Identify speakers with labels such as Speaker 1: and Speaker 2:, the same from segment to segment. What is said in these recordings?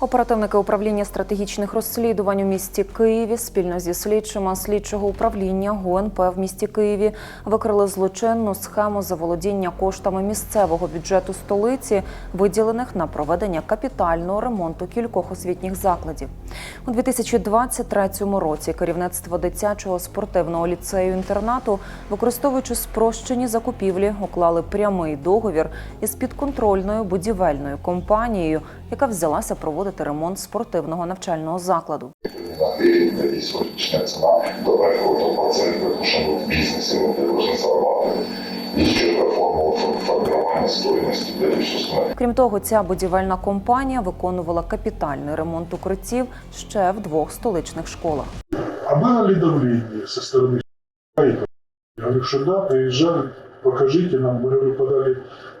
Speaker 1: Оперативники управління стратегічних розслідувань у місті Києві спільно зі слідчими слідчого управління ГУНП в місті Києві викрили злочинну схему заволодіння коштами місцевого бюджету столиці, виділених на проведення капітального ремонту кількох освітніх закладів. У 2023 році керівництво дитячого спортивного ліцею інтернату, використовуючи спрощені закупівлі, уклали прямий договір із підконтрольною будівельною компанією, яка взялася проводити ремонт спортивного навчального закладу.
Speaker 2: на и сколько цена, давай какой-то процент, потому что мы в бизнесе, мы должны зарабатывать. Есть четкая формула фор- формирования стоимости, да и все остальное.
Speaker 1: Крім того, ця будівельна компанія виконувала капітальний ремонт укриттів ще в двох столичних школах.
Speaker 3: А было ли давление со стороны проекта? Я говорю, что да, приезжали, покажите нам. Мы говорю, подали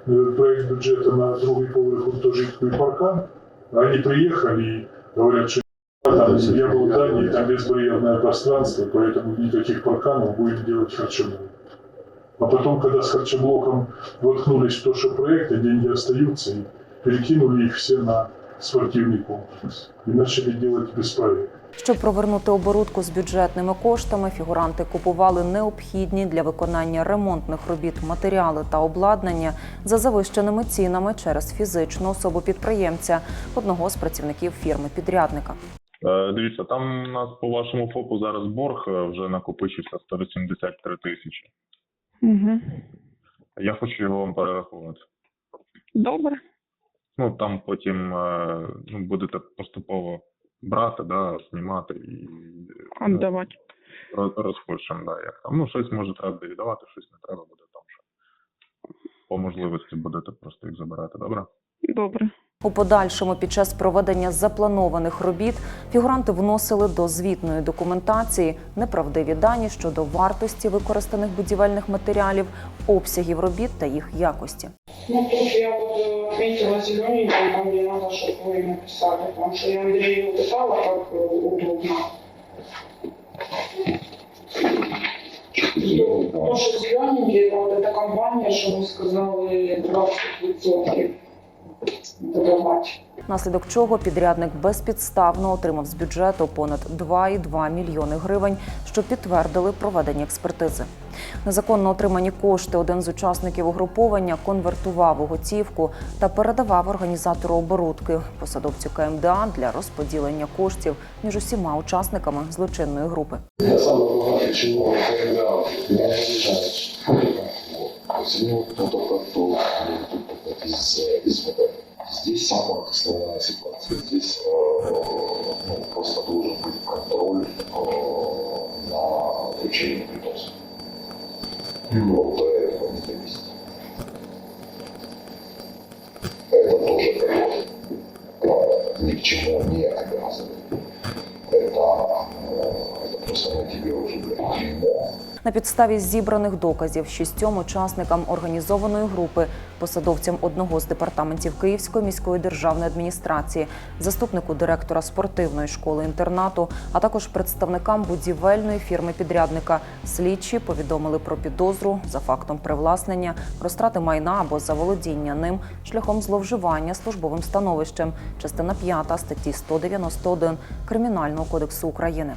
Speaker 3: э, проект бюджета на другий поверх гуртожитку и паркан. Они приехали и говорят, что там, я был в Дании, там безбарьерное пространство, поэтому никаких парканов будем делать харчоблок. А потом, когда с харчоблоком воткнулись в то, что проекты, деньги остаются, и перекинули их все на спортивный комплекс. И начали делать без проекта.
Speaker 1: Щоб провернути оборудку з бюджетними коштами, фігуранти купували необхідні для виконання ремонтних робіт матеріали та обладнання за завищеними цінами через фізичну особу підприємця, одного з працівників фірми підрядника.
Speaker 4: Е, Дивіться, там у нас по вашому ФОПу зараз борг е, вже накопичився 183 тисячі.
Speaker 5: Угу.
Speaker 4: Я хочу його вам перерахувати.
Speaker 5: Добре.
Speaker 4: Ну там потім е, ну, будете поступово брати, да, знімати і ну,
Speaker 5: Отдавати.
Speaker 4: роз- да, як там. Ну, щось може треба віддавати, щось не треба буде там що. По можливості будете просто їх забирати, добре?
Speaker 5: Добре.
Speaker 1: У подальшому, під час проведення запланованих робіт, фігуранти вносили до звітної документації неправдиві дані щодо вартості використаних будівельних матеріалів, обсягів робіт та їх якості.
Speaker 6: Ну, тут я вот э, отметила зелененьким, там где надо, чтобы вы написали, потому что я Андрею писала, как э, удобно. Потому что зелененький, вот эта компания, что вы сказали, 20% додавать.
Speaker 1: Наслідок чого підрядник безпідставно отримав з бюджету понад 2,2 мільйони гривень, що підтвердили проведення експертизи. Незаконно отримані кошти один з учасників угруповання конвертував у готівку та передавав організатору оборудки посадовцю КМДА для розподілення коштів між усіма учасниками злочинної групи.
Speaker 2: Я сам когда я не уезжаю. Вот. Сегодня вот Здесь самая сложная ситуация. Здесь э, ну, просто должен быть контроль э, на вручение припасов. Вот этого не зависит. Это тоже как ни к чему не обязывает. Это, э, это просто на тебе уже блядь, клеймо.
Speaker 1: На підставі зібраних доказів шістьом учасникам організованої групи, посадовцям одного з департаментів Київської міської державної адміністрації, заступнику директора спортивної школи інтернату, а також представникам будівельної фірми підрядника, слідчі повідомили про підозру за фактом привласнення, розтрати майна або заволодіння ним шляхом зловживання службовим становищем, частина 5 статті 191 Кримінального кодексу України.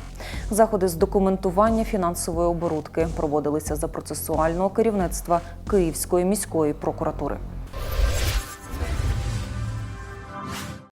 Speaker 1: Заходи з документування фінансової оборудки проводилися за процесуального керівництва Київської міської прокуратури.